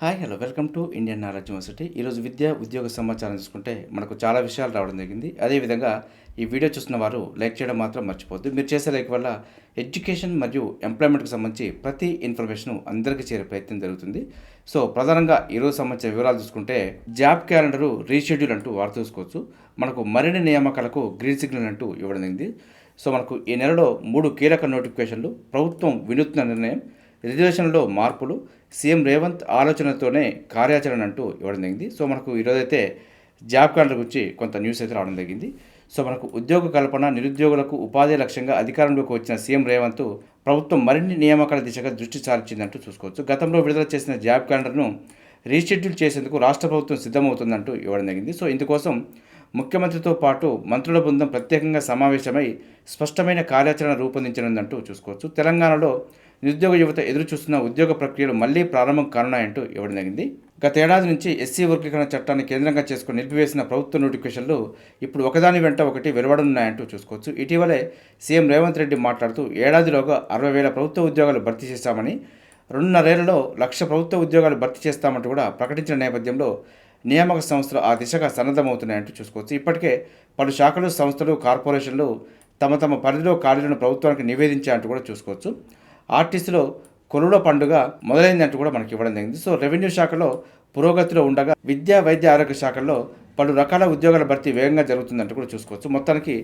Hi hello welcome to Indian Knowledge University. ఈరోజు విద్య ఉద్యోగ సమాచారం చూసుకుంటే మనకు చాలా విషయాలు రావడం జరిగింది. అదేవిధంగా ఈ వీడియో చూస్తున్న వారు లైక్ చేయడం మాత్రం మర్చిపోద్దు మీరు చేసే లైక్ వల్ల ఎడ్యుకేషన్ మరియు ఎంప్లాయ్మెంట్కి సంబంధించి ప్రతి ఇన్ఫర్మేషన్ అందరికీ చేరే ప్రయత్నం జరుగుతుంది. సో ప్రధానంగా ఈరోజు సంబంధించిన వివరాలు చూసుకుంటే జాబ్ క్యాలెండరు రీషెడ్యూల్ అంటూ వారు చూసుకోవచ్చు. మనకు మరిన్ని నియామకాలకు గ్రీన్ సిగ్నల్ అంటూ ఇవ్వడం జరిగింది. సో మనకు ఈ నెలలో మూడు కీలక నోటిఫికేషన్లు ప్రభుత్వం వినూత్న నిర్ణయం రిజర్వేషన్లో మార్పులు సీఎం రేవంత్ ఆలోచనతోనే కార్యాచరణ అంటూ ఇవ్వడం జరిగింది. సో మనకు ఈరోజైతే జాబ్ కార్డుల గురించి కొంత న్యూస్ అయితే రావడం జరిగింది. సో మనకు ఉద్యోగ కల్పన నిరుద్యోగులకు ఉపాధి లక్ష్యంగా అధికారంలోకి వచ్చిన సీఎం రేవంత్ ప్రభుత్వం మరిన్ని నియామకాల దిశగా దృష్టి సారించిందంటూ చూసుకోవచ్చు. గతంలో విడుదల చేసిన జాబ్ క్యాలెండర్ను రీషెడ్యూల్ చేసేందుకు రాష్ట్ర ప్రభుత్వం సిద్ధమవుతుందంటూ ఇవ్వడం జరిగింది. సో ఇందుకోసం ముఖ్యమంత్రితో పాటు మంత్రుల బృందం ప్రత్యేకంగా సమావేశమై స్పష్టమైన కార్యాచరణ రూపొందించనుందంటూ చూసుకోవచ్చు. తెలంగాణలో నిరుద్యోగ యువత ఎదురు చూస్తున్న ఉద్యోగ ప్రక్రియలు మళ్ళీ ప్రారంభం కానున్నాయంటూ ఇవ్వడం జరిగింది. గత ఏడాది నుంచి ఎస్సీ వర్గీకరణ చట్టాన్ని కేంద్రంగా చేసుకుని నిలిపివేసిన ప్రభుత్వ నోటిఫికేషన్లు ఇప్పుడు ఒకదాని వెంట ఒకటి వెలువడనున్నాయంటూ చూసుకోవచ్చు. ఇటీవలే సీఎం రేవంత్ రెడ్డి మాట్లాడుతూ ఏడాదిలోగా అరవై వేల ప్రభుత్వ ఉద్యోగాలు భర్తీ చేశామని రెండున్నరేళ్ళలో లక్ష ప్రభుత్వ ఉద్యోగాలు భర్తీ చేస్తామంటూ కూడా ప్రకటించిన నేపథ్యంలో నియామక సంస్థలు ఆ దిశగా సన్నద్ధమవుతున్నాయంటూ చూసుకోవచ్చు. ఇప్పటికే పలు శాఖలు సంస్థలు కార్పొరేషన్లు తమ తమ పరిధిలో ఖాళీలను ప్రభుత్వానికి నివేదించాయంటూ కూడా చూసుకోవచ్చు. ఆర్టీసీలో కొలువుల పండుగ మొదలైందంటూ కూడా మనకి ఇవ్వడం జరిగింది. సో రెవెన్యూ శాఖలో పురోగతిలో ఉండగా విద్యా వైద్య ఆరోగ్య శాఖల్లో పలు రకాల ఉద్యోగాల భర్తీ వేగంగా జరుగుతుందంటూ కూడా చూసుకోవచ్చు. మొత్తానికి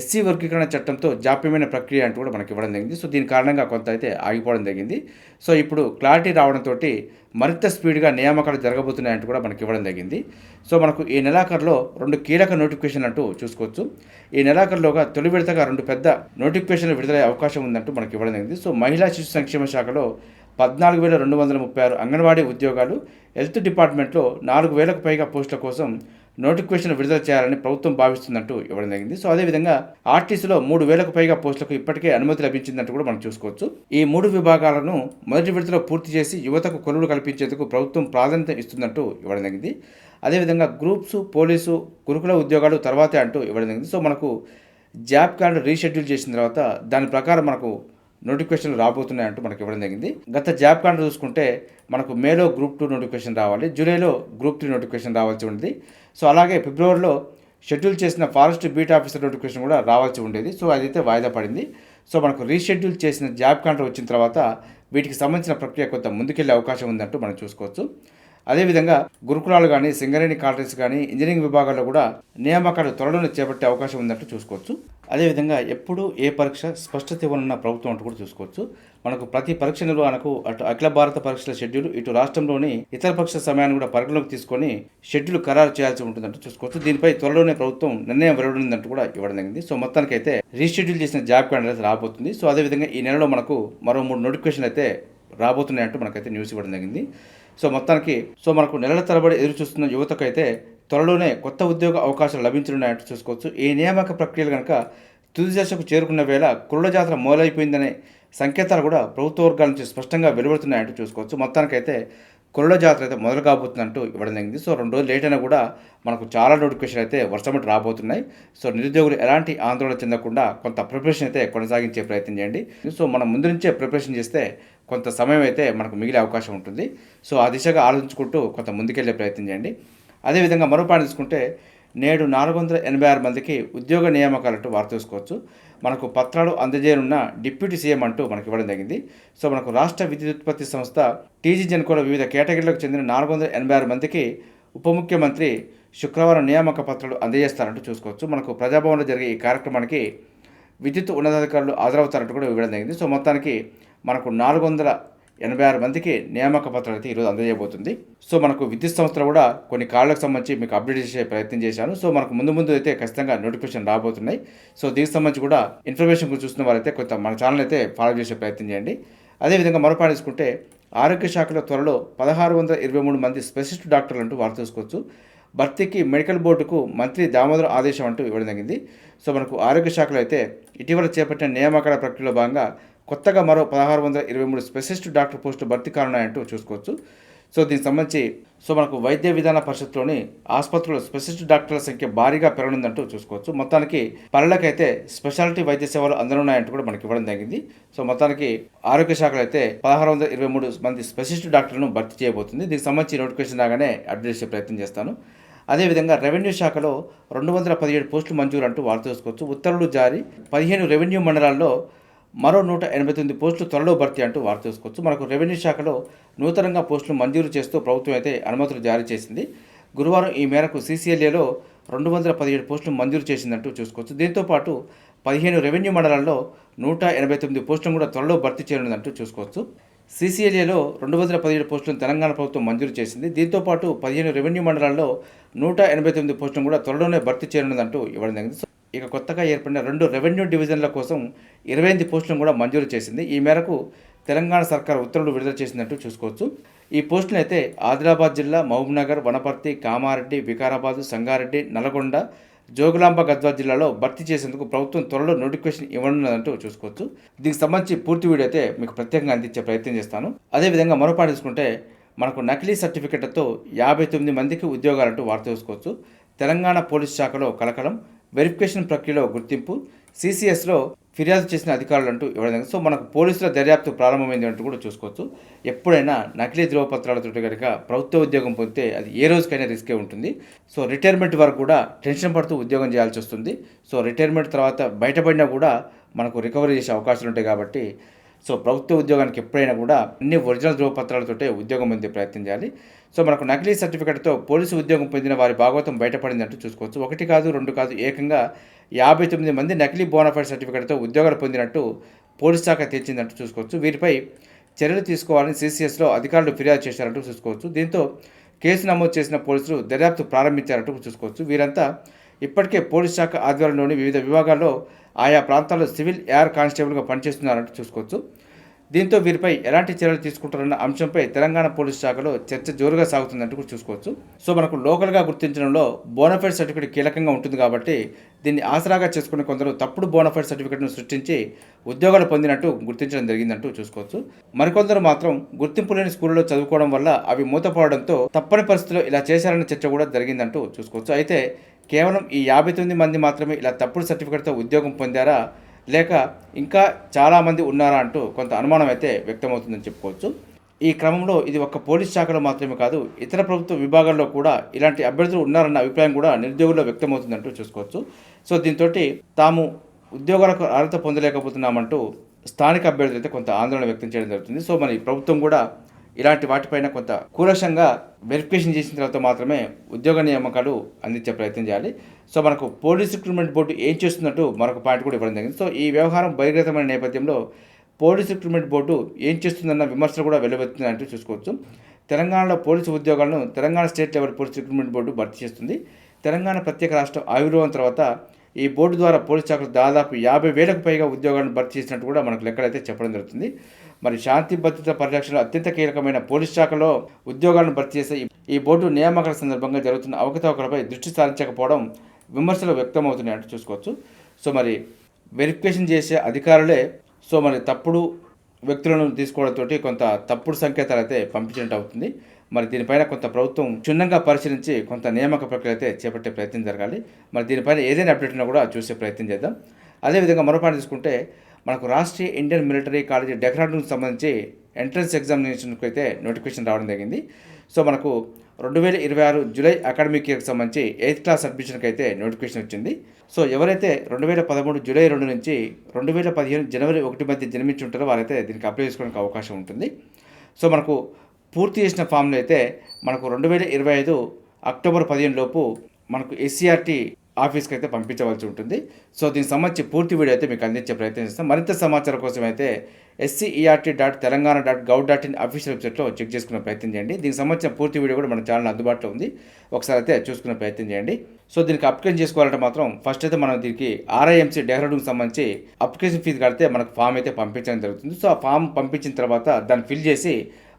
ఎస్సీ వర్గీకరణ చట్టంతో జాప్యమైన ప్రక్రియ అంటూ కూడా మనకి ఇవ్వడం జరిగింది. సో దీని కారణంగా కొంత అయితే ఆగిపోవడం జరిగింది. సో ఇప్పుడు క్లారిటీ రావడంతో మరింత స్పీడ్గా నియామకాలు జరగబోతున్నాయంటూ కూడా మనకి ఇవ్వడం జరిగింది. సో మనకు ఈ నెలాఖరులో రెండు కీలక నోటిఫికేషన్ అంటూ చూసుకోవచ్చు. ఈ నెలాఖరులోగా తొలి విడతగా రెండు పెద్ద నోటిఫికేషన్లు విడుదలయ్యే అవకాశం ఉందంటూ మనకి ఇవ్వడం జరిగింది. సో మహిళా శిశు సంక్షేమ శాఖలో పద్నాలుగు వేల రెండు వందల ముప్పై ఆరు అంగన్వాడీ ఉద్యోగాలు హెల్త్ డిపార్ట్మెంట్లో నాలుగు వేలకు పైగా పోస్టుల కోసం నోటిఫికేషన్ విడుదల చేయాలని ప్రభుత్వం భావిస్తుందంటూ ఇవ్వడం జరిగింది. సో అదేవిధంగా ఆర్టీసీలో మూడు వేలకు పైగా పోస్టులకు ఇప్పటికే అనుమతి లభించిందంటూ కూడా మనం చూసుకోవచ్చు. ఈ మూడు విభాగాలను మొదటి విడతలో పూర్తి చేసి యువతకు కొనుగోలు కల్పించేందుకు ప్రభుత్వం ప్రాధాన్యత ఇస్తుందంటూ ఇవ్వడం జరిగింది. అదేవిధంగా గ్రూప్స్ పోలీసు గురుకుల ఉద్యోగాలు తర్వాతే అంటూ ఇవ్వడం జరిగింది. సో మనకు జాబ్ కార్డు రీషెడ్యూల్ చేసిన తర్వాత దాని ప్రకారం మనకు నోటిఫికేషన్లు రాబోతున్నాయంటూ మనకి ఇవ్వడం జరిగింది. గత జాబ్ కార్డు చూసుకుంటే మనకు మేలో గ్రూప్ టూ నోటిఫికేషన్ రావాలి జూలైలో గ్రూప్ త్రీ నోటిఫికేషన్ రావాల్సి ఉంది సో అలాగే ఫిబ్రవరిలో షెడ్యూల్ చేసిన ఫారెస్ట్ బీట్ ఆఫీసర్ నోటిఫికేషన్ కూడా రావాల్సి ఉండేది. సో అదైతే వాయిదా పడింది. సో మనకు రీషెడ్యూల్ చేసిన జాబ్ కాంట్రా వచ్చిన తర్వాత వీటికి సంబంధించిన ప్రక్రియ కొంత ముందుకెళ్ళే అవకాశం ఉందంటూ మనం చూసుకోవచ్చు. అదేవిధంగా గురుకులాలు కానీ సింగరేణి కాలేజెస్ కానీ ఇంజనీరింగ్ విభాగాల్లో కూడా నియామకాలు త్వరలోనే చేపట్టే అవకాశం ఉందంటూ చూసుకోవచ్చు. అదేవిధంగా ఎప్పుడు ఏ పరీక్ష స్పష్టత ఇవ్వనున్న ప్రభుత్వం అంటూ కూడా చూసుకోవచ్చు. మనకు ప్రతి పరీక్ష నిర్వహణకు అటు అఖిల భారత పరీక్షల షెడ్యూల్ ఇటు రాష్ట్రంలోని ఇతర పరీక్షల సమయాన్ని కూడా పరిగణలోకి తీసుకొని షెడ్యూల్ ఖరారు చేయాల్సి ఉంటుందంటూ చూసుకోవచ్చు. దీనిపై త్వరలోనే ప్రభుత్వం నిర్ణయం వెలువడిందంటూ కూడా ఇవ్వడం జరిగింది. సో మొత్తానికి అయితే రీషెడ్యూల్ చేసిన జాబ్ క్యాలెండర్ అయితే రాబోతుంది. సో అదేవిధంగా ఈ నెలలో మనకు మరో మూడు నోటిఫికేషన్ అయితే రాబోతున్నాయంటూ మనకైతే న్యూస్ ఇవ్వడం జరిగింది. సో మొత్తానికి సో మనకు నెలల తరబడి ఎదురు చూస్తున్న యువతకు అయితే త్వరలోనే కొత్త ఉద్యోగ అవకాశాలు లభించనున్నాయంటూ చూసుకోవచ్చు. ఈ నియామక ప్రక్రియలు కనుక తుది దశకు చేరుకున్న వేళ కురుల జాతర మొదలైపోయిందనే సంకేతాలు కూడా ప్రభుత్వ వర్గాల నుంచి స్పష్టంగా వెలువడుతున్నాయంటూ చూసుకోవచ్చు. మొత్తానికైతే కురుల జాతర అయితే మొదలు కాబోతుందంటూ ఇవ్వడం జరిగింది. సో రెండు రోజులు లేట్ అయినా కూడా మనకు చాలా నోటిఫికేషన్ అయితే వర్షమటి రాబోతున్నాయి. సో నిరుద్యోగులు ఎలాంటి ఆందోళన చెందకుండా కొంత ప్రిపరేషన్ అయితే కొనసాగించే ప్రయత్నం చేయండి. సో మనం ముందు నుంచే ప్రిపరేషన్ చేస్తే కొంత సమయం అయితే మనకు మిగిలే అవకాశం ఉంటుంది. సో ఆ దిశగా ఆలోచించుకుంటూ కొంత ముందుకెళ్ళే ప్రయత్నం చేయండి. అదేవిధంగా మరో పాయింట్ తీసుకుంటే నేడు నాలుగు వందల ఎనభై ఆరు మందికి ఉద్యోగ నియామకాలంటూ వారు చూసుకోవచ్చు మనకు పత్రాలు అందజేయనున్న డిప్యూటీ సీఎం అంటూ మనకి ఇవ్వడం జరిగింది. సో మనకు రాష్ట్ర విద్యుత్ ఉత్పత్తి సంస్థ టీజీ కూడా వివిధ కేటగిరీలకు చెందిన నాలుగు వందల ఎనభై ఆరు మందికి ఉప ముఖ్యమంత్రి శుక్రవారం నియామక పత్రాలు అందజేస్తారంటూ చూసుకోవచ్చు. మనకు ప్రజాభవన్లో జరిగే ఈ కార్యక్రమానికి విద్యుత్ ఉన్నతాధికారులు హాజరవుతారంటూ కూడా ఇవ్వడం జరిగింది. సో మొత్తానికి మనకు నాలుగు వందల ఎనభై ఆరు మందికి నియామక పత్రాలు అయితే ఈరోజు అందజేయబోతుంది. సో మనకు విద్యుత్ సంస్థలు కూడా కొన్ని కాళ్ళకు సంబంధించి మీకు అప్డేట్ చేసే ప్రయత్నం చేశాను. సో మనకు ముందు ముందు అయితే ఖచ్చితంగా నోటిఫికేషన్ రాబోతున్నాయి. సో దీనికి సంబంధించి కూడా ఇన్ఫర్మేషన్ గురించి చూస్తున్న వారైతే కొంత మన ఛానల్ అయితే ఫాలో చేసే ప్రయత్నం చేయండి. అదేవిధంగా మరో పాయింట్ తీసుకుంటే ఆరోగ్య శాఖలో త్వరలో పదహారు వందల ఇరవై మూడు మంది స్పెషలిస్ట్ డాక్టర్లు అంటూ వారు చూసుకోవచ్చు. భర్తీకి మెడికల్ బోర్డుకు మంత్రి దామోదర ఆదేశం అంటూ ఇవ్వడం జరిగింది. సో మనకు ఆరోగ్య శాఖలో అయితే ఇటీవల చేపట్టిన నియామకాల ప్రక్రియలో భాగంగా కొత్తగా మరో పదహారు వందల ఇరవై మూడు స్పెషలిస్ట్ డాక్టర్ పోస్టులు భర్తీ కానున్నాయంటూ చూసుకోవచ్చు. సో దీనికి సంబంధించి సో మనకు వైద్య విధాన పరిషత్లోని ఆసుపత్రుల్లో స్పెషలిస్ట్ డాక్టర్ల సంఖ్య భారీగా పెరగనుందంటూ చూసుకోవచ్చు. మొత్తానికి పల్లెలకైతే స్పెషాలిటీ వైద్య సేవలు అందనున్నాయంటూ కూడా మనకి ఇవ్వడం జరిగింది. సో మొత్తానికి ఆరోగ్య శాఖలో అయితే పదహారు వందల ఇరవై మూడు మంది స్పెషలిస్ట్ డాక్టర్లను భర్తీ చేయబోతుంది. దీనికి సంబంధించి నోటిఫికేషన్ రాగానే అప్డేట్ చేసే ప్రయత్నం చేస్తాను. అదేవిధంగా రెవెన్యూ శాఖలో రెండు వందల పదిహేడు పోస్టులు మంజూరు అంటూ వార్త చూసుకోవచ్చు. ఉత్తర్వులు జారీ. పదిహేను రెవెన్యూ మండలాల్లో మరో నూట ఎనభై తొమ్మిది పోస్టులు త్వరలో భర్తీ అంటూ వార్త చూసుకోవచ్చు మనకు రెవెన్యూ శాఖలో నూతనంగా పోస్టులు మంజూరు చేస్తూ ప్రభుత్వం అయితే అనుమతులు జారీ చేసింది. గురువారం ఈ మేరకు సీసీఎల్ఏలో రెండు వందల పదిహేడు పోస్టులు మంజూరు చేసిందంటూ చూసుకోవచ్చు. దీంతో పాటు పదిహేను రెవెన్యూ మండలాల్లో నూట ఎనభై తొమ్మిది పోస్టులను కూడా త్వరలో భర్తీ చేయనుందంటూ చూసుకోవచ్చు. సీసీఎల్ఏలో రెండు వందల పదిహేడు పోస్టులను తెలంగాణ ప్రభుత్వం మంజూరు చేసింది. దీంతో పాటు పదిహేను రెవెన్యూ మండలాల్లో నూట ఎనభై తొమ్మిది పోస్టులను కూడా త్వరలోనే భర్తీ చేయనుందంటూ ఇవ్వడం జరిగింది. సో ఇక కొత్తగా ఏర్పడిన రెండు రెవెన్యూ డివిజన్ల కోసం ఇరవై ఎనిమిది పోస్టులను కూడా మంజూరు చేసింది. ఈ మేరకు తెలంగాణ సర్కార్ ఉత్తర్వులు విడుదల చేసిందంటూ చూసుకోవచ్చు. ఈ పోస్టులను అయితే ఆదిలాబాద్ జిల్లా మహబూబ్నగర్ వనపర్తి కామారెడ్డి వికారాబాద్ సంగారెడ్డి నల్గొండ జోగులాంబ గద్వాల్ జిల్లాలో భర్తీ చేసేందుకు ప్రభుత్వం త్వరలో నోటిఫికేషన్ ఇవ్వనున్నదంటూ చూసుకోవచ్చు. దీనికి సంబంధించి పూర్తి వీడియో అయితే మీకు ప్రత్యేకంగా అందించే ప్రయత్నం చేస్తాను. అదేవిధంగా మరోపాటు తీసుకుంటే మనకు నకిలీ సర్టిఫికెట్లతో యాభై తొమ్మిది మందికి ఉద్యోగాలంటూ వార్త చూసుకోవచ్చు. తెలంగాణ పోలీస్ శాఖలో కలకలం వెరిఫికేషన్ ప్రక్రియలో గుర్తింపు సిసిఎస్లో ఫిర్యాదు చేసిన అధికారులు అంటూ ఇవ్వడం సో మనకు పోలీసుల దర్యాప్తు ప్రారంభమైంది అంటూ కూడా చూసుకోవచ్చు. ఎప్పుడైనా నకిలీ ధృవపత్రాలతో కనుక ప్రభుత్వ ఉద్యోగం పొందితే అది ఏ రోజుకైనా రిస్కే ఉంటుంది. సో రిటైర్మెంట్ వరకు కూడా టెన్షన్ పడుతూ ఉద్యోగం చేయాల్సి వస్తుంది. సో రిటైర్మెంట్ తర్వాత బయటపడినా కూడా మనకు రికవరీ చేసే అవకాశాలు ఉంటాయి కాబట్టి సో ప్రభుత్వ ఉద్యోగానికి ఎప్పుడైనా కూడా అన్ని ఒరిజినల్ ధృవపత్రాలతోటే ఉద్యోగం పొందే ప్రయత్నం చేయాలి. సో మనకు నకిలీ సర్టిఫికెట్తో పోలీసు ఉద్యోగం పొందిన వారి భాగవతం బయటపడిందంటూ చూసుకోవచ్చు. ఒకటి కాదు రెండు కాదు ఏకంగా యాభై తొమ్మిది మంది నకిలీ బోనఫైడ్ సర్టిఫికెట్తో ఉద్యోగాలు పొందినట్టు పోలీస్ శాఖ తెచ్చిందంటూ చూసుకోవచ్చు. వీరిపై చర్యలు తీసుకోవాలని సీసీఎస్లో అధికారులు ఫిర్యాదు చేశారంటూ చూసుకోవచ్చు. దీంతో కేసు నమోదు చేసిన పోలీసులు దర్యాప్తు ప్రారంభించారంటూ చూసుకోవచ్చు. వీరంతా ఇప్పటికే పోలీస్ శాఖ ఆధ్వర్యంలోని వివిధ విభాగాల్లో ఆయా ప్రాంతాల్లో సివిల్ ఎయిర్ కానిస్టేబుల్గా పనిచేస్తున్నారంటూ చూసుకోవచ్చు. దీంతో వీరిపై ఎలాంటి చర్యలు తీసుకుంటారన్న అంశంపై తెలంగాణ పోలీస్ శాఖలో చర్చ జోరుగా సాగుతుందంటూ కూడా చూసుకోవచ్చు. సో మనకు లోకల్గా గుర్తించడంలో బోనఫైడ్ సర్టిఫికేట్ కీలకంగా ఉంటుంది కాబట్టి దీన్ని ఆసరాగా చేసుకునే కొందరు తప్పుడు బోనఫైడ్ సర్టిఫికేట్ను సృష్టించి ఉద్యోగాలు పొందినట్టు గుర్తించడం జరిగిందంటూ చూసుకోవచ్చు. మరికొందరు మాత్రం గుర్తింపు లేని స్కూళ్ళలో చదువుకోవడం వల్ల అవి మూతపడడంతో తప్పని పరిస్థితిలో ఇలా చేశారన్న చర్చ కూడా జరిగిందంటూ చూసుకోవచ్చు. అయితే కేవలం ఈ యాభై తొమ్మిది మంది మాత్రమే ఇలా తప్పుడు సర్టిఫికేట్తో ఉద్యోగం పొందారా? లేక ఇంకా చాలామంది ఉన్నారా అంటూ కొంత అనుమానం అయితే వ్యక్తమవుతుందని చెప్పుకోవచ్చు. ఈ క్రమంలో ఇది ఒక్క పోలీస్ శాఖలో మాత్రమే కాదు ఇతర ప్రభుత్వ విభాగాల్లో కూడా ఇలాంటి అభ్యర్థులు ఉన్నారన్న అభిప్రాయం కూడా నిరుద్యోగుల్లో వ్యక్తమవుతుందంటూ చూసుకోవచ్చు. సో దీంతో తాము ఉద్యోగాలకు అర్హత పొందలేకపోతున్నామంటూ స్థానిక అభ్యర్థులు అయితే కొంత ఆందోళన వ్యక్తం చేయడం జరుగుతుంది. సో మరి ప్రభుత్వం కూడా ఇలాంటి వాటిపైన కొంత కూలక్షంగా వెరిఫికేషన్ చేసిన తర్వాత మాత్రమే ఉద్యోగ నియామకాలు అందించే ప్రయత్నం చేయాలి. సో మనకు పోలీస్ రిక్రూట్మెంట్ బోర్డు ఏం చేస్తున్నట్టు మరొక పాయింట్ కూడా ఇవ్వడం జరిగింది. సో ఈ వ్యవహారం బహిర్గతమైన నేపథ్యంలో పోలీస్ రిక్రూట్మెంట్ బోర్డు ఏం చేస్తుందన్న విమర్శలు కూడా వెలువెత్తుందంటూ చూసుకోవచ్చు. తెలంగాణలో పోలీసు ఉద్యోగాలను Telangana state level police recruitment board భర్తీ చేస్తుంది. తెలంగాణ ప్రత్యేక రాష్ట్రం ఆవిర్భావం తర్వాత ఈ బోర్డు ద్వారా పోలీస్ శాఖలు దాదాపు యాభై వేలకు పైగా ఉద్యోగాలను భర్తీ చేసినట్టు కూడా మనకు లెక్కలైతే చెప్పడం జరుగుతుంది. మరి శాంతి భద్రత పరిరక్షణలో అత్యంత కీలకమైన పోలీస్ శాఖలో ఉద్యోగాలను భర్తీ చేసే ఈ- ఈ బోర్డు నియామకాల సందర్భంగా జరుగుతున్న అవకతవకలపై దృష్టి సారించకపోవడం విమర్శలు వ్యక్తమవుతున్నాయంటూ చూసుకోవచ్చు. సో మరి వెరిఫికేషన్ చేసే అధికారులే సో మరి తప్పుడు వ్యక్తులను తీసుకోవడంతో కొంత తప్పుడు సంకేతాలు అయితే పంపించినట్టు అవుతుంది. మరి దీనిపైన కొంత ప్రభుత్వం క్షుణ్ణంగా పరిశీలించి కొంత నియామక ప్రక్రియ అయితే చేపట్టే ప్రయత్నం జరగాలి. మరి దీనిపైన ఏదైనా అప్డేట్ ఉన్నా కూడా చూసే ప్రయత్నం చేద్దాం. అదేవిధంగా మరో పాయింట్ తీసుకుంటే మనకు రాష్ట్రీయ ఇండియన్ మిలిటరీ కాలేజీ డెహ్రాడూన్కి సంబంధించి ఎంట్రన్స్ ఎగ్జామినేషన్కి అయితే నోటిఫికేషన్ రావడం జరిగింది. సో మనకు రెండు వేల ఇరవై ఆరు జూలై అకాడమిక్ ఇయర్కి సంబంధించి ఎయిత్ క్లాస్ అడ్మిషన్కి అయితే నోటిఫికేషన్ వచ్చింది. సో ఎవరైతే రెండు వేల పదమూడు జూలై రెండు నుంచి రెండు వేల పదిహేను జనవరి ఒకటి మధ్య జన్మించి ఉంటారో వారైతే దీనికి అప్లై చేసుకోవడానికి అవకాశం ఉంటుంది. సో మనకు పూర్తి చేసిన ఫామ్లో అయితే మనకు రెండు వేల ఇరవై ఐదు అక్టోబర్ పదిహేను లోపు మనకు ఎస్సీఆర్టీ ఆఫీస్కి అయితే పంపించవలసి ఉంటుంది. సో దీనికి సంబంధించి పూర్తి వీడియో అయితే మీకు అందించే ప్రయత్నం చేస్తాం. మరింత సమాచారం కోసం అయితే SCERT dot Telangana dot gov dot in official వెబ్సైట్లో చెక్ చేసుకునే ప్రయత్నం చేయండి. దీనికి సంబంధించిన పూర్తి వీడియో కూడా మన ఛానల్ అందుబాటులో ఉంది. ఒకసారి అయితే చూసుకునే ప్రయత్నం చేయండి. సో దీనికి అప్లికేషన్ చేసుకోవాలంటే మాత్రం ఫస్ట్ అయితే మనం దీనికి ఆర్ఐఎంసీ డెహ్రాడూన్కి సంబంధించి అప్లికేషన్ ఫీజు కడితే మనకు ఫామ్ అయితే పంపించడం జరుగుతుంది. సో ఆ ఫామ్ పంపించిన తర్వాత దాన్ని ఫిల్ చేసి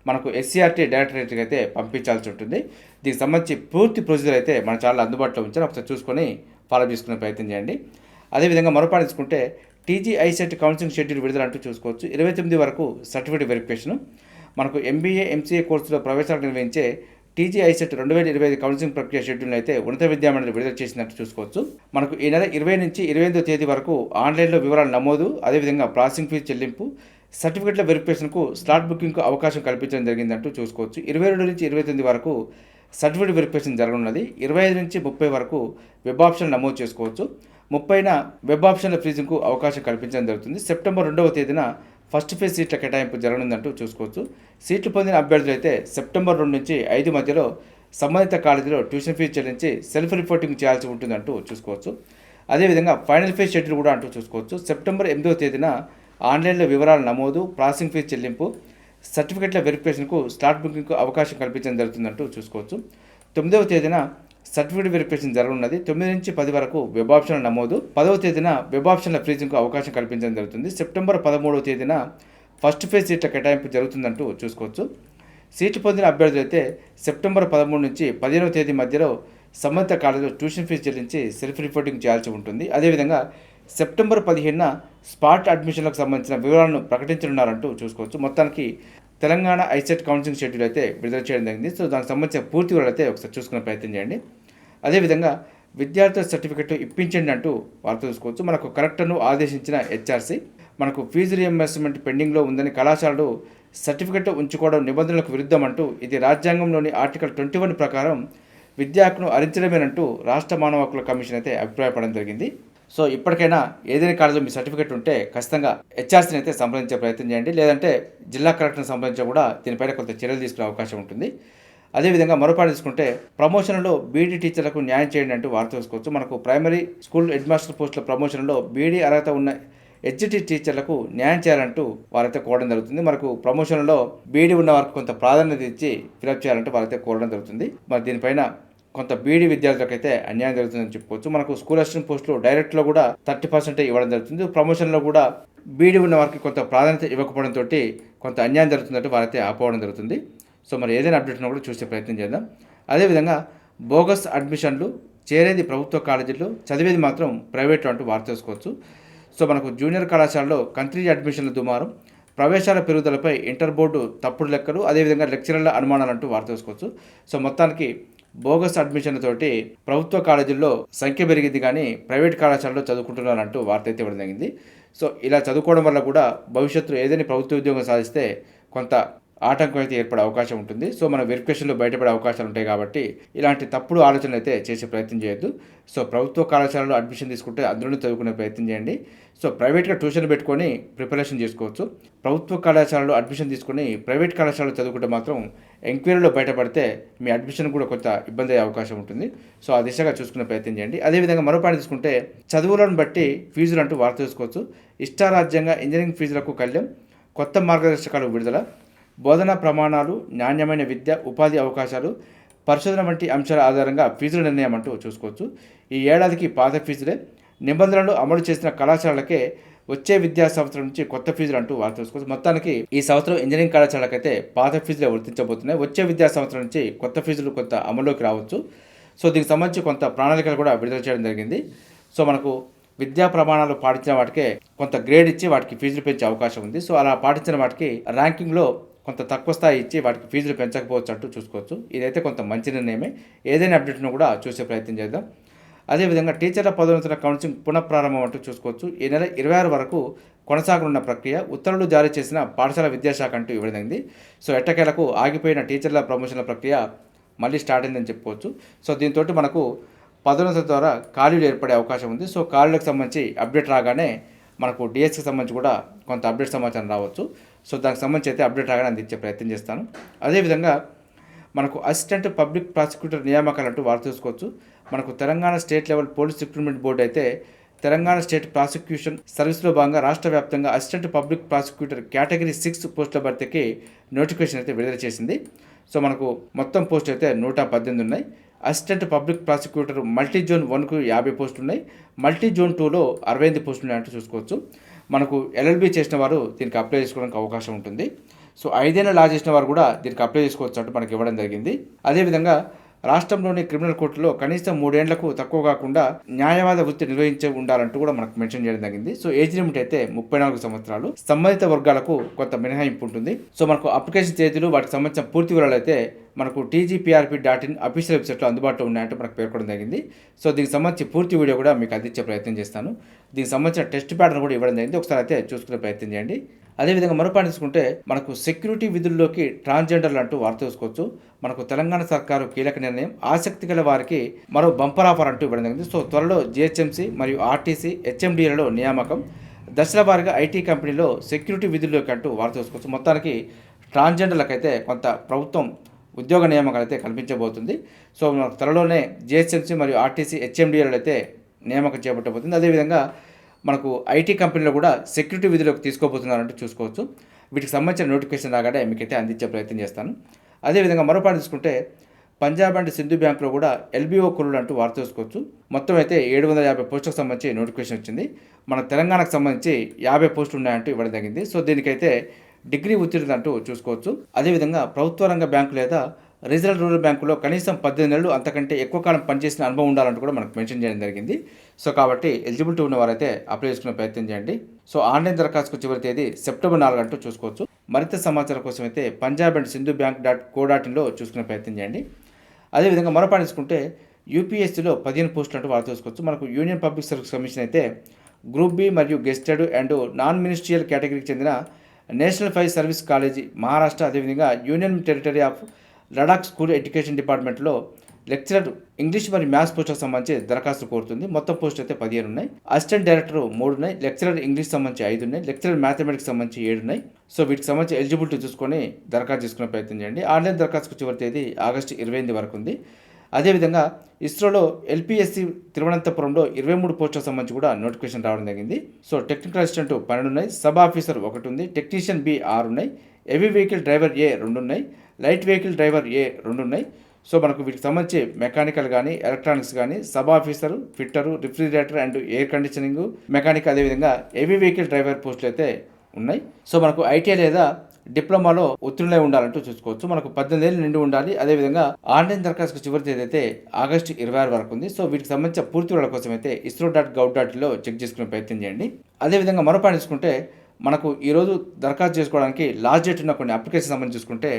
మనకు ఎస్సీఆర్టీ డైరెక్టరేట్కి అయితే పంపించాల్సి ఉంటుంది. దీనికి సంబంధించి పూర్తి ప్రొసీజర్ అయితే మన ఛానల్ అందుబాటులో ఉంచారు ఒకసారి చూసుకొని ఫాలో చేసుకునే ప్రయత్నం చేయండి. అదేవిధంగా మరోపాటు తీసుకుంటే టీజీఐసెట్ కౌన్సిలింగ్ షెడ్యూల్ విడుదల అంటూ చూసుకోవచ్చు. ఇరవై తొమ్మిది వరకు సర్టిఫికేట్ వెరిఫికేషన్. మనకు ఎంబీఏ ఎంసీఏ కోర్సులో ప్రవేశాలకు నిర్వహించే టీజీఐసెట్ రెండు వేల ఇరవై ఐదు కౌన్సిలింగ్ ప్రక్రియ షెడ్యూల్ అయితే ఉన్నత విద్యామండలి విడుదల చేసినట్టు చూసుకోవచ్చు. మనకు ఈ నెల ఇరవై నుంచి ఇరవై ఎనిమిదో తేదీ వరకు ఆన్లైన్లో వివరాలు నమోదు అదేవిధంగా ప్రాసెసింగ్ ఫీజు చెల్లింపు సర్టిఫికెట్ల వెరిఫికేషన్కు స్లాట్ బుకింగ్కు అవకాశం కల్పించడం జరిగిందంటూ చూసుకోవచ్చు. ఇరవై రెండు నుంచి ఇరవై తొమ్మిది వరకు సర్టిఫికేట్ వెరిఫికేషన్ జరగనున్నది. ఇరవై ఐదు నుంచి ముప్పై వరకు వెబ్ ఆప్షన్ నమోదు చేసుకోవచ్చు. ముప్పైన వెబ్ ఆప్షన్ల ఫ్రీజింగ్కు అవకాశం కల్పించడం జరుగుతుంది. సెప్టెంబర్ రెండవ తేదీన ఫస్ట్ ఫేజ్ సీట్ల కేటాయింపు జరగనుందంటూ చూసుకోవచ్చు. సీట్లు పొందిన అభ్యర్థులు అయితే సెప్టెంబర్ రెండు నుంచి ఐదు మధ్యలో సంబంధిత కాలేజీలో ట్యూషన్ ఫీజు చెల్లించి సెల్ఫ్ రిపోర్టింగ్ చేయాల్సి ఉంటుందంటూ చూసుకోవచ్చు. అదేవిధంగా ఫైనల్ ఫేజ్ షెడ్యూల్ కూడా అంటూ చూసుకోవచ్చు. సెప్టెంబర్ ఎనిమిదవ తేదీన ఆన్లైన్లో వివరాల నమోదు ప్రాసెసింగ్ ఫీజు చెల్లింపు సర్టిఫికెట్ల వెరిఫికేషన్కు స్లాట్ బుకింగ్కు అవకాశం కల్పించడం జరుగుతుందంటూ చూసుకోవచ్చు. తొమ్మిదవ తేదీన సర్టిఫికేట్ వెరిఫికేషన్ జరగనున్నది. తొమ్మిది నుంచి పది వరకు వెబ్ ఆప్షన్ల నమోదు. పదవ తేదీన వెబ్ ఆప్షన్ల ఫ్రీజింగ్కు అవకాశం కల్పించడం జరుగుతుంది. సెప్టెంబర్ పదమూడవ తేదీన ఫస్ట్ ఫేజ్ సీట్ల కేటాయింపు జరుగుతుందంటూ చూసుకోవచ్చు. సీట్లు పొందిన అభ్యర్థులైతే సెప్టెంబర్ పదమూడు నుంచి పదిహేనవ తేదీ మధ్యలో సంబంధిత కాలేజీలో ట్యూషన్ ఫీజు చెల్లించి సెల్ఫ్ రిపోర్టింగ్ చేయాల్సి ఉంటుంది. అదేవిధంగా సెప్టెంబర్ పదిహేనున స్పాట్ అడ్మిషన్లకు సంబంధించిన వివరాలను ప్రకటించనున్నారంటూ చూసుకోవచ్చు. మొత్తానికి తెలంగాణ ఐసెట్ కౌన్సిలింగ్ షెడ్యూల్ అయితే విడుదల చేయడం జరిగింది. సో దానికి సంబంధించిన పూర్తి వివరాలు అయితే ఒకసారి చూసుకునే ప్రయత్నం చేయండి. అదేవిధంగా విద్యార్థుల సర్టిఫికెట్ ఇప్పించండి అంటూ వార్త చూసుకోవచ్చు మనకు కలెక్టర్ను ఆదేశించిన హెచ్ఆర్సీ మనకు ఫీజు రియంబర్స్మెంట్ పెండింగ్లో ఉందని కళాశాలలు సర్టిఫికెట్ ఉంచుకోవడం నిబంధనలకు విరుద్ధం అంటూ ఇది రాజ్యాంగంలోని ఆర్టికల్ ట్వంటీ వన్ ప్రకారం విద్యా హక్కును రాష్ట్ర మానవ హక్కుల కమిషన్ అయితే అభిప్రాయపడడం జరిగింది. సో ఇప్పటికైనా ఏదైనా కాలేజీలో మీ సర్టిఫికెట్ ఉంటే ఖచ్చితంగా హెచ్ఆర్సీని అయితే సంప్రదించే ప్రయత్నం చేయండి. లేదంటే జిల్లా కలెక్టర్ని సంప్రదించా కూడా దీనిపైన కొంత చర్యలు తీసుకునే అవకాశం ఉంటుంది. అదేవిధంగా మరోపాటు తీసుకుంటే ప్రమోషన్లో బీడీ టీచర్లకు న్యాయం చేయండి అంటూ వార్త చూసుకోవచ్చు మనకు ప్రైమరీ స్కూల్ హెడ్ మాస్టర్ పోస్టుల ప్రమోషన్లో బీడీ అర్హత ఉన్న హెచ్టి టీచర్లకు న్యాయం చేయాలంటూ వారైతే కోరడం జరుగుతుంది. మనకు ప్రమోషన్లో బీడీ ఉన్న వారికి కొంత ప్రాధాన్యత ఇచ్చి ఫిలప్ చేయాలంటూ వారైతే కోరడం జరుగుతుంది. మరి దీనిపైన కొంత బీడీ విద్యార్థులకు అయితే అన్యాయం జరుగుతుందని చెప్పుకోవచ్చు. మనకు స్కూల్ అసిస్టెంట్ పోస్టులు డైరెక్ట్లో కూడా థర్టీ పర్సెంట్ ఇవ్వడం జరుగుతుంది. ప్రమోషన్లో కూడా బీడీ ఉన్న వారికి కొంత ప్రాధాన్యత ఇవ్వకపోవడంతో కొంత అన్యాయం జరుగుతుందంటూ వారైతే ఆపోవడం జరుగుతుంది. సో మరి ఏదైనా అప్డేట్ ఉన్నా కూడా చూసే ప్రయత్నం చేద్దాం. అదేవిధంగా బోగస్ అడ్మిషన్లు చేరేది ప్రభుత్వ కాలేజీల్లో చదివేది మాత్రం ప్రైవేట్లో అంటూ వార్త చేసుకోవచ్చు. సో మనకు జూనియర్ కళాశాలలో కంట్రీ అడ్మిషన్ల దుమారం ప్రవేశాల పెరుగుదలపై ఇంటర్ బోర్డు తప్పుడు లెక్కలు అదేవిధంగా లెక్చరర్ల అనుమానాలు అంటూ వార్త చేసుకోవచ్చు. సో మొత్తానికి బోగస్ అడ్మిషన్లతోటి ప్రభుత్వ కాలేజీల్లో సంఖ్య పెరిగింది కానీ ప్రైవేట్ కళాశాలలో చదువుకుంటున్నారంటూ వార్త అయితే ఇవ్వడం జరిగింది. సో ఇలా చదువుకోవడం వల్ల కూడా భవిష్యత్తులో ఏదైనా ప్రభుత్వ ఉద్యోగం సాధిస్తే కొంత ఆటంకం అయితే ఏర్పడే అవకాశం ఉంటుంది. సో మన వెరిఫికేషన్లో బయటపడే అవకాశాలు ఉంటాయి కాబట్టి ఇలాంటి తప్పుడు ఆలోచనలు అయితే చేసే ప్రయత్నం చేయొద్దు. సో ప్రభుత్వ కళాశాలలో అడ్మిషన్ తీసుకుంటే అందులోనే చదువుకునే ప్రయత్నం చేయండి. సో ప్రైవేట్గా ట్యూషన్ పెట్టుకొని ప్రిపరేషన్ చేసుకోవచ్చు. ప్రభుత్వ కళాశాలలో అడ్మిషన్ తీసుకొని ప్రైవేట్ కళాశాలలో చదువుకుంటే మాత్రం ఎంక్వైరీలో బయటపడితే మీ అడ్మిషన్ కూడా కొంత ఇబ్బంది అయ్యే అవకాశం ఉంటుంది. సో ఆ దిశగా చూసుకునే ప్రయత్నం చేయండి. అదేవిధంగా మరో పాయింట్ తీసుకుంటే చదువులను బట్టి ఫీజులు అంటూ వార్త చూసుకోవచ్చు ఇష్టారాజ్యంగా ఇంజనీరింగ్ ఫీజులకు కళ్యం కొత్త మార్గదర్శకాలు విడుదల బోధన ప్రమాణాలు నాణ్యమైన విద్య ఉపాధి అవకాశాలు పరిశోధన వంటి అంశాల ఆధారంగా ఫీజుల నిర్ణయం అంటూ చూసుకోవచ్చు. ఈ ఏడాదికి పాత ఫీజులే. నిబంధనలు అమలు చేసిన కళాశాలలకే వచ్చే విద్యా సంవత్సరం నుంచి కొత్త ఫీజులు అంటూ వారు చూసుకోవచ్చు మొత్తానికి ఈ సంవత్సరం ఇంజనీరింగ్ కళాశాలకైతే పాత ఫీజులే వర్తించబోతున్నాయి. వచ్చే విద్యా సంవత్సరం నుంచి కొత్త ఫీజులు కొంత అమల్లోకి రావచ్చు. సో దీనికి సంబంధించి కొంత ప్రణాళికలు కూడా విడుదల చేయడం జరిగింది. సో మనకు విద్యా ప్రమాణాలు పాటించిన వాటికే కొంత గ్రేడ్ ఇచ్చి వాటికి ఫీజులు పెంచే అవకాశం ఉంది. సో అలా పాటించిన వాటికి ర్యాంకింగ్లో కొంత తక్కువ స్థాయి ఇచ్చి వాటికి ఫీజులు పెంచకపోవచ్చు అంటూ చూసుకోవచ్చు. ఇదైతే కొంత మంచి నిర్ణయమే. ఏదైనా అప్డేట్ను కూడా చూసే ప్రయత్నం చేద్దాం. అదేవిధంగా టీచర్ల పదోన్నతుల కౌన్సిలింగ్ పునఃప్రారంభం అంటూ చూసుకోవచ్చు. ఈ నెల ఇరవై ఆరు వరకు కొనసాగనున్న ప్రక్రియ ఉత్తర్వులు జారీ చేసిన పాఠశాల విద్యాశాఖ అంటూ ఇవ్వడమైంది సో ఎట్టకేలకు ఆగిపోయిన టీచర్ల ప్రమోషన్ల ప్రక్రియ మళ్ళీ స్టార్ట్ అయిందని చెప్పుకోవచ్చు. సో దీంతో మనకు పదోన్నతుల ద్వారా ఖాళీలు ఏర్పడే అవకాశం ఉంది. సో ఖాళీలకు సంబంధించి అప్డేట్ రాగానే మనకు డిఎస్కి సంబంధించి కూడా కొంత అప్డేట్ సమాచారం రావచ్చు. సో దానికి సంబంధించి అయితే అప్డేట్ రాగానే అందించే ప్రయత్నం చేస్తాను. అదేవిధంగా మనకు అసిస్టెంట్ పబ్లిక్ ప్రాసిక్యూటర్ నియామకాలు అంటూ వార్త చూసుకోవచ్చు మనకు Telangana state level police recruitment board అయితే తెలంగాణ స్టేట్ ప్రాసిక్యూషన్ సర్వీస్లో భాగంగా రాష్ట్ర వ్యాప్తంగా assistant public prosecutor category six పోస్టుల భర్తీకి నోటిఫికేషన్ అయితే విడుదల చేసింది. సో మనకు మొత్తం పోస్ట్ అయితే నూట పద్దెనిమిది ఉన్నాయి. Assistant public prosecutor multi zone వన్కు యాభై పోస్టులు ఉన్నాయి. మల్టీ జోన్ టూలో అరవై ఎనిమిది పోస్టులు ఉన్నాయంటూ చూసుకోవచ్చు. మనకు ఎల్ఎల్బి చేసిన వారు దీనికి అప్లై చేసుకోవడానికి అవకాశం ఉంటుంది. సో ఐదేళ్ళ లా చేసిన వారు కూడా దీనికి అప్లై చేసుకోవచ్చు అంటూ మనకి ఇవ్వడం జరిగింది. అదేవిధంగా రాష్ట్రంలోని క్రిమినల్ కోర్టులో కనీసం మూడేళ్ళకు తక్కువ కాకుండా న్యాయవాద వృత్తి నిర్వహించి ఉండాలంటూ కూడా మనకు మెన్షన్ చేయడం జరిగింది. సో ఏజ్ లిమిట్ అయితే ముప్పై నాలుగు సంవత్సరాలు. సంబంధిత వర్గాలకు కొంత మినహాయింపు ఉంటుంది. సో మనకు అప్లికేషన్ తేదీలు వాటికి సంబంధించిన పూర్తి వివరాలు అయితే మనకు టీజీపీఆర్పీ డాట్ ఇన్ అఫీషియల్ వెబ్సైట్లో అందుబాటులో ఉన్నాయంటే మనకు పేర్కొనడం జరిగింది. సో దీనికి సంబంధించి పూర్తి వీడియో కూడా మీకు అందించే ప్రయత్నం చేస్తాను. దీనికి సంబంధించిన టెస్ట్ ప్యాటర్న్ కూడా ఇవ్వడం జరిగింది. ఒకసారి అయితే చూసుకునే ప్రయత్నం చేయండి. అదేవిధంగా మరో పాయింట్ తీసుకుంటే మనకు సెక్యూరిటీ విధుల్లోకి ట్రాన్స్జెండర్లు అంటూ వార్త చూసుకోవచ్చు మనకు తెలంగాణ సర్కారు కీలక నిర్ణయం ఆసక్తి గల వారికి మరో బంపర్ ఆఫర్ అంటూ ఇవ్వడం జరిగింది. సో త్వరలో జిహెచ్ఎంసీ మరియు ఆర్టీసీ హెచ్ఎండిలలో నియామకం. దశల వారిగా ఐటీ కంపెనీలో సెక్యూరిటీ విధుల్లోకి అంటూ వార్త చూసుకోవచ్చు మొత్తానికి ట్రాన్స్జెండర్లకైతే కొంత ప్రభుత్వం ఉద్యోగ నియామకాలు అయితే కల్పించబోతుంది. సో మనకు త్వరలోనే జిహెచ్ఎంసీ మరియు ఆర్టీసీ హెచ్ఎండిఏలు అయితే నియామకం చేపట్టబోతుంది అదేవిధంగా మనకు ఐటీ కంపెనీలో కూడా సెక్యూరిటీ విధులకు తీసుకోబోతున్నారంటూ చూసుకోవచ్చు. వీటికి సంబంధించిన నోటిఫికేషన్ రాగానే మీకైతే అందించే ప్రయత్నం చేస్తాను. అదేవిధంగా మరో పాటు తీసుకుంటే పంజాబ్ అండ్ సింధు బ్యాంకులో కూడా ఎల్బీఓ కురులు అంటూ వార్త చూసుకోవచ్చు. మొత్తం అయితే ఏడు వందల యాభై పోస్టులకు సంబంధించి నోటిఫికేషన్ వచ్చింది. మన తెలంగాణకు సంబంధించి యాభై పోస్టులు ఉన్నాయంటూ ఇవ్వడం జరిగింది. సో దీనికైతే డిగ్రీ ఉత్తీర్ణత అంటూ చూసుకోవచ్చు. అదేవిధంగా ప్రభుత్వ రంగ బ్యాంకు లేదా రీజనల్ రూరల్ బ్యాంకులో కనీసం పద్దెనిమిది నెలలు అంతకంటే ఎక్కువ కాలం పనిచేసిన అనుభవం ఉండాలంటూ కూడా మనకు మెన్షన్ చేయడం జరిగింది. సో కాబట్టి ఎలిజిబిలిటీ ఉన్నవారైతే అప్లై చేసుకునే ప్రయత్నం చేయండి. సో ఆన్లైన్ దరఖాస్తుకు చివరి తేదీ సెప్టెంబర్ నాలుగు అంటూ చూసుకోవచ్చు. మరింత సమాచారం కోసం అయితే Punjab and Sind bank dot co dot ఇన్లో చూసుకునే ప్రయత్నం చేయండి. అదేవిధంగా మరో పాటించుకుంటే యూపీఎస్సీలో పదిహేను పోస్టులు అంటూ వారు చూసుకోవచ్చు మనకు యూనియన్ పబ్లిక్ సర్వీస్ కమిషన్ అయితే గ్రూప్ బి మరియు గెస్టెడ్ అండ్ నాన్ మినిస్ట్రియల్ కేటగిరీకి చెందిన national fire service college Maharashtra అదేవిధంగా union territory of Ladakh school education డిపార్ట్మెంట్లో లెక్చరర్ ఇంగ్లీష్ మరియు మ్యాథ్స్ పోస్టులకు సంబంధించి దరఖాస్తు కోరుతుంది. మొత్తం పోస్ట్ అయితే పదిహేను ఉన్నాయి. అసిస్టెంట్ డైరెక్టర్ మూడు ఉన్నాయి. లెక్చరర్ ఇంగ్లీష్ సంబంధించి ఐదు ఉన్నాయి. లెక్చరర్ మ్యాథమెటిక్స్ సంబంధించి ఏడు ఉన్నాయి. సో వీటికి సంబంధించి ఎలిజిబిలిటీ చూసుకొని దరఖాస్తు చేసుకునే ప్రయత్నం చేయండి. ఆన్లైన్ దరఖాస్తుకు చివరి తేదీ ఆగస్టు ఇరవై ఎనిమిది వరకు ఉంది. అదేవిధంగా ఇస్రోలో ఎల్పిఎస్సి తిరువనంతపురంలో ఇరవై మూడు పోస్టులకు సంబంధించి కూడా నోటిఫికేషన్ రావడం జరిగింది. సో టెక్నికల్ అసిస్టెంట్ పన్నెండు ఉన్నాయి. సబ్ ఆఫీసర్ ఒకటి ఉంది. టెక్నీషియన్ బి ఆరు ఉన్నాయి. హెవీ వెహికల్ డ్రైవర్ ఏ రెండు ఉన్నాయి. లైట్ వెహికల్ డ్రైవర్ ఏ రెండు ఉన్నాయి. సో మనకు వీటికి సంబంధించి మెకానికల్ కానీ ఎలక్ట్రానిక్స్ కానీ sub officer fitter refrigerator and air conditioning mechanic అదేవిధంగా హెవీ వెహికల్ డ్రైవర్ పోస్టులు అయితే ఉన్నాయి. సో మనకు ఐటీఐ లేదా డిప్లొమాలో ఉత్తీర్ణులై ఉండాలంటూ చూసుకోవచ్చు. మనకు పద్దెనిమిది ఏళ్ళు నిండి ఉండాలి. అదేవిధంగా ఆన్లైన్ దరఖాస్తు చివరి తేదీ అయితే ఆగస్టు ఇరవై ఆరు వరకు ఉంది. సో వీటికి సంబంధించిన పూర్తి వివరాల కోసం అయితే ఇస్రో డాట్ గవ్ డాట్లో చెక్ చేసుకునే ప్రయత్నం చేయండి. అదేవిధంగా మరో పాయింట్ చూసుకుంటే మనకు ఈరోజు దరఖాస్తు చేసుకోవడానికి లాస్ట్ డేట్ ఉన్న కొన్ని అప్లికేషన్ సంబంధించి చూసుకుంటే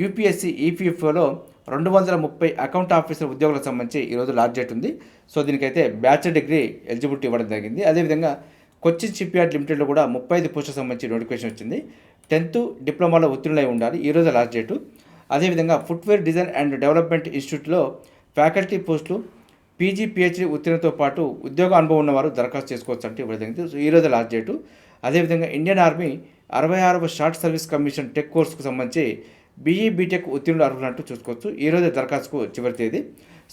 యూపీఎస్సీ ఈపీఎఫ్ఓలో రెండు వందల ముప్పై అకౌంట్ ఆఫీసర్ ఉద్యోగులకు సంబంధించి ఈరోజు లాస్ట్ డేట్ ఉంది. సో దీనికైతే బ్యాచిలర్ డిగ్రీ ఎలిజిబిలిటీ ఇవ్వడం జరిగింది. అదేవిధంగా కొచ్చిన్ షిప్యార్డ్ లిమిటెడ్లో కూడా ముప్పై ఐదు పోస్టులకు సంబంధించి నోటిఫికేషన్ వచ్చింది. టెన్త్ డిప్లొమాలో ఉత్తీర్ణులై ఉండాలి. ఈరోజు లాస్ట్ డేటు. అదేవిధంగా ఫుట్వేర్ డిజైన్ అండ్ డెవలప్మెంట్ ఇన్స్టిట్యూట్లో ఫ్యాకల్టీ పోస్టులు పీజీ పిహెచ్డీ ఉత్తీర్ణతో పాటు ఉద్యోగ అనుభవం ఉన్నవారు దరఖాస్తు చేసుకోవచ్చు అంటే ఇవ్వడం జరిగింది. సో ఈరోజు లాస్ట్ డేటు. అదేవిధంగా ఇండియన్ ఆర్మీ అరవై ఆరవ షార్ట్ సర్వీస్ కమిషన్ టెక్ కోర్సుకు సంబంధించి బీఈ బీటెక్ ఉత్తీర్ణులు అర్హులంటూ చూసుకోవచ్చు. ఈ దరఖాస్తుకు చివరి తేదీ.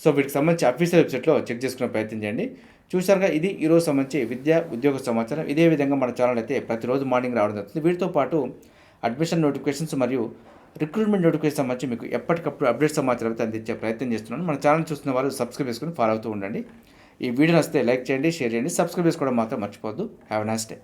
సో వీటికి సంబంధించి అఫీషియల్ వెబ్సైట్లో చెక్ చేసుకునే ప్రయత్నం చేయండి. చూసారుగా ఇది ఈరోజు సంబంధించి విద్య ఉద్యోగ సమాచారం. ఇదే విధంగా మన ఛానల్ అయితే ప్రతిరోజు మార్నింగ్ రావడం జరుగుతుంది. వీటితో పాటు అడ్మిషన్ నోటిఫికేషన్స్ మరియు రిక్రూట్మెంట్ నోటిఫికేషన్ సంబంధించి మీకు ఎప్పటికప్పుడు అప్డేట్ సమాచారం అయితే అందించే ప్రయత్నం చేస్తున్నాను. మన ఛానల్ చూస్తున్న వారు సబ్స్క్రైబ్ చేసుకుని ఫాలో అవుతూ ఉండండి. ఈ వీడియో నచ్చితే లైక్ చేయండి షేర్ చేయండి. సబ్స్క్రైబ్ చేసుకోవడం మాత్రం మర్చిపోద్దు హ్యావ్ నైస్ డే